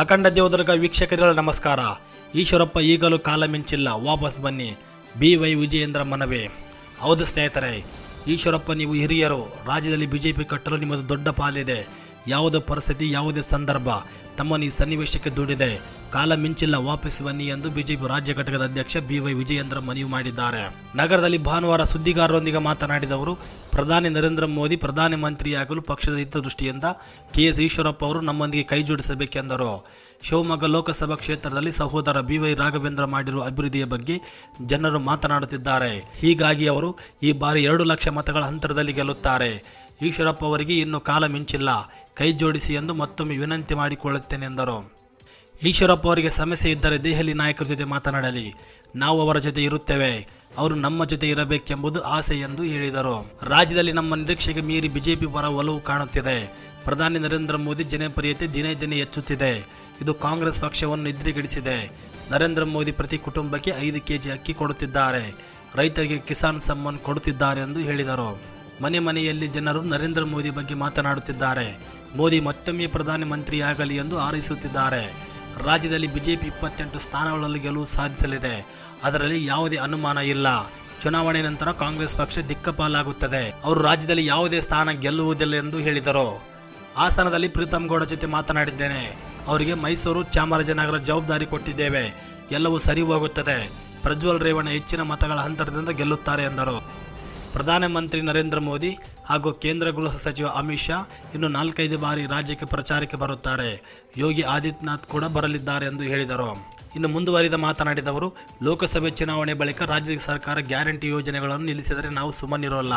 ಅಖಂಡ ದೇವದುರ್ಗ ವೀಕ್ಷಕರಿಗೆ ನಮಸ್ಕಾರ. ಈಶ್ವರಪ್ಪ ಈಗಲೂ ಕಾಲ ಮಿಂಚಿಲ್ಲ, ವಾಪಸ್ ಬನ್ನಿ. ಬಿ ವೈ ವಿಜಯೇಂದ್ರ ಮನವಿ. ಹೌದು ಸ್ನೇಹಿತರೆ, ಈಶ್ವರಪ್ಪ ನೀವು ಹಿರಿಯರು. ರಾಜ್ಯದಲ್ಲಿ ಬಿಜೆಪಿ ಕಟ್ಟಲು ನಿಮ್ಮದು ದೊಡ್ಡ ಪಾಲಿದೆ. ಯಾವುದೇ ಪರಿಸ್ಥಿತಿ, ಯಾವುದೇ ಸಂದರ್ಭ ತಮ್ಮನ್ನು ಈ ಸನ್ನಿವೇಶಕ್ಕೆ ದೂಡಿದೆ. ಕಾಲ ಮಿಂಚಿಲ್ಲ, ವಾಪಸ್ ಬನ್ನಿ ಎಂದು ಬಿಜೆಪಿ ರಾಜ್ಯ ಘಟಕದ ಅಧ್ಯಕ್ಷ ಬಿ ವೈ ವಿಜಯೇಂದ್ರ ಮನವಿ ಮಾಡಿದ್ದಾರೆ. ನಗರದಲ್ಲಿ ಭಾನುವಾರ ಸುದ್ದಿಗಾರರೊಂದಿಗೆ ಮಾತನಾಡಿದವರು ಪ್ರಧಾನಿ ನರೇಂದ್ರ ಮೋದಿ ಪ್ರಧಾನಿ ಮಂತ್ರಿಯಾಗಲು ಪಕ್ಷದ ಹಿತದೃಷ್ಟಿಯಿಂದ ಕೆ ಎಸ್ ಈಶ್ವರಪ್ಪ ಅವರು ನಮ್ಮೊಂದಿಗೆ ಕೈಜೋಡಿಸಬೇಕೆಂದರು ಶಿವಮೊಗ್ಗ ಲೋಕಸಭಾ ಕ್ಷೇತ್ರದಲ್ಲಿ ಸಹೋದರ ಬಿ ವೈ ರಾಘವೇಂದ್ರ ಮಾಡಿರುವ ಅಭಿವೃದ್ಧಿಯ ಬಗ್ಗೆ ಜನರು ಮಾತನಾಡುತ್ತಿದ್ದಾರೆ. ಹೀಗಾಗಿ ಅವರು ಈ ಬಾರಿ ಎರಡು ಲಕ್ಷ ಮತಗಳ ಅಂತರದಲ್ಲಿ ಗೆಲ್ಲುತ್ತಾರೆ. ಈಶ್ವರಪ್ಪ ಅವರಿಗೆ ಇನ್ನು ಕಾಲ ಮಿಂಚಿಲ್ಲ. ಕೈ ಜೋಡಿಸಿ ಎಂದು ಮತ್ತೊಮ್ಮೆ ವಿನಂತಿ ಮಾಡಿಕೊಳ್ಳುತ್ತೇನೆ ಎಂದರು. ಈಶ್ವರಪ್ಪ ಅವರಿಗೆ ಸಮಸ್ಯೆ ಇದ್ದರೆ ದೆಹಲಿ ನಾಯಕರ ಜೊತೆ ಮಾತನಾಡಲಿ. ನಾವು ಅವರ ಜೊತೆ ಇರುತ್ತೇವೆ. ಅವರು ನಮ್ಮ ಜೊತೆ ಇರಬೇಕೆಂಬುದು ಆಸೆ ಎಂದು ಹೇಳಿದರು. ರಾಜ್ಯದಲ್ಲಿ ನಮ್ಮ ನಿರೀಕ್ಷೆಗೆ ಮೀರಿ ಬಿಜೆಪಿ ಪರ ಒಲವು ಕಾಣುತ್ತಿದೆ. ಪ್ರಧಾನಿ ನರೇಂದ್ರ ಮೋದಿ ಜನಪ್ರಿಯತೆ ದಿನೇ ದಿನೇ ಹೆಚ್ಚುತ್ತಿದೆ. ಇದು ಕಾಂಗ್ರೆಸ್ ಪಕ್ಷವನ್ನು ನಿದ್ರೆಗೆಡಿಸಿದೆ. ನರೇಂದ್ರ ಮೋದಿ ಪ್ರತಿ ಕುಟುಂಬಕ್ಕೆ ಐದು ಕೆಜಿ ಅಕ್ಕಿ ಕೊಡುತ್ತಿದ್ದಾರೆ. ರೈತರಿಗೆ ಕಿಸಾನ್ ಸಮ್ಮಾನ್ ಕೊಡುತ್ತಿದ್ದಾರೆ ಎಂದು ಹೇಳಿದರು. ಮನೆ ಮನೆಯಲ್ಲಿ ಜನರು ನರೇಂದ್ರ ಮೋದಿ ಬಗ್ಗೆ ಮಾತನಾಡುತ್ತಿದ್ದಾರೆ. ಮೋದಿ ಮತ್ತೊಮ್ಮೆ ಪ್ರಧಾನಿ ಮಂತ್ರಿಯಾಗಲಿ ಎಂದು ಹಾರೈಸುತ್ತಿದ್ದಾರೆ. ರಾಜ್ಯದಲ್ಲಿ ಬಿಜೆಪಿ ಇಪ್ಪತ್ತೆಂಟು ಸ್ಥಾನಗಳಲ್ಲಿ ಗೆಲುವು ಸಾಧಿಸಲಿದೆ. ಅದರಲ್ಲಿ ಯಾವುದೇ ಅನುಮಾನ ಇಲ್ಲ. ಚುನಾವಣೆ ನಂತರ ಕಾಂಗ್ರೆಸ್ ಪಕ್ಷ ದಿಕ್ಕಪಾಲಾಗುತ್ತದೆ. ಅವರು ರಾಜ್ಯದಲ್ಲಿ ಯಾವುದೇ ಸ್ಥಾನ ಗೆಲ್ಲುವುದಿಲ್ಲ ಎಂದು ಹೇಳಿದರು. ಹಾಸನದಲ್ಲಿ ಪ್ರೀತಮ್ ಗೌಡ ಜೊತೆ ಮಾತನಾಡಿದ್ದೇನೆ. ಅವರಿಗೆ ಮೈಸೂರು ಚಾಮರಾಜನಗರ ಜವಾಬ್ದಾರಿ ಕೊಟ್ಟಿದ್ದೇವೆ. ಎಲ್ಲವೂ ಸರಿ ಹೋಗುತ್ತದೆ. ಪ್ರಜ್ವಲ್ ರೇವಣ್ಣ ಹೆಚ್ಚಿನ ಮತಗಳ ಅಂತರದಿಂದ ಗೆಲ್ಲುತ್ತಾರೆ ಎಂದರು. ಪ್ರಧಾನಮಂತ್ರಿ ನರೇಂದ್ರ ಮೋದಿ ಹಾಗೂ ಕೇಂದ್ರ ಗೃಹ ಸಚಿವ ಅಮಿತ್ ಶಾ ಇನ್ನು ನಾಲ್ಕೈದು ಬಾರಿ ರಾಜ್ಯಕ್ಕೆ ಪ್ರಚಾರಕ್ಕೆ ಬರುತ್ತಾರೆ. ಯೋಗಿ ಆದಿತ್ಯನಾಥ್ ಕೂಡ ಬರಲಿದ್ದಾರೆ ಎಂದು ಹೇಳಿದರು. ಇನ್ನು ಮುಂದುವರಿದ ಮಾತನಾಡಿದವರು, ಲೋಕಸಭೆ ಚುನಾವಣೆ ಬಳಿಕ ರಾಜ್ಯ ಸರ್ಕಾರ ಗ್ಯಾರಂಟಿ ಯೋಜನೆಗಳನ್ನು ನಿಲ್ಲಿಸಿದರೆ ನಾವು ಸುಮ್ಮನಿರೋಲ್ಲ.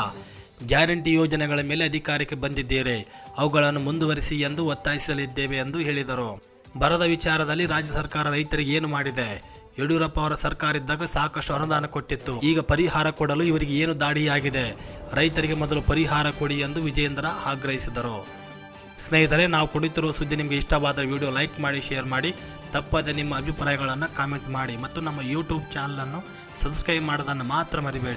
ಗ್ಯಾರಂಟಿ ಯೋಜನೆಗಳ ಮೇಲೆ ಅಧಿಕಾರಕ್ಕೆ ಬಂದಿದ್ದೀರಿ. ಅವುಗಳನ್ನು ಮುಂದುವರಿಸಿ ಎಂದು ಒತ್ತಾಯಿಸಲಿದ್ದೇವೆ ಎಂದು ಹೇಳಿದರು. ಬರದ ವಿಚಾರದಲ್ಲಿ ರಾಜ್ಯ ಸರ್ಕಾರ ರೈತರಿಗೆ ಏನು ಮಾಡಿದೆ? ಯಡಿಯೂರಪ್ಪ ಅವರ ಸರ್ಕಾರ ಇದ್ದಾಗ ಸಾಕಷ್ಟು ಅನುದಾನ ಕೊಟ್ಟಿತ್ತು. ಈಗ ಪರಿಹಾರ ಕೊಡಲು ಇವರಿಗೆ ಏನು ದಾಡಿಯಾಗಿದೆ? ರೈತರಿಗೆ ಮೊದಲು ಪರಿಹಾರ ಕೊಡಿ ಎಂದು ವಿಜಯೇಂದ್ರ ಆಗ್ರಹಿಸಿದರು. ಸ್ನೇಹಿತರೆ, ನಾವು ಕುಡಿತಿರುವ ಸುದ್ದಿ ನಿಮಗೆ ಇಷ್ಟವಾದರೆ ವಿಡಿಯೋ ಲೈಕ್ ಮಾಡಿ, ಶೇರ್ ಮಾಡಿ. ತಪ್ಪದೆ ನಿಮ್ಮ ಅಭಿಪ್ರಾಯಗಳನ್ನು ಕಾಮೆಂಟ್ ಮಾಡಿ. ಮತ್ತು ನಮ್ಮ ಯೂಟ್ಯೂಬ್ ಚಾನಲನ್ನು ಸಬ್ಸ್ಕ್ರೈಬ್ ಮಾಡೋದನ್ನು ಮಾತ್ರ ಮರಿಬೇಡಿ.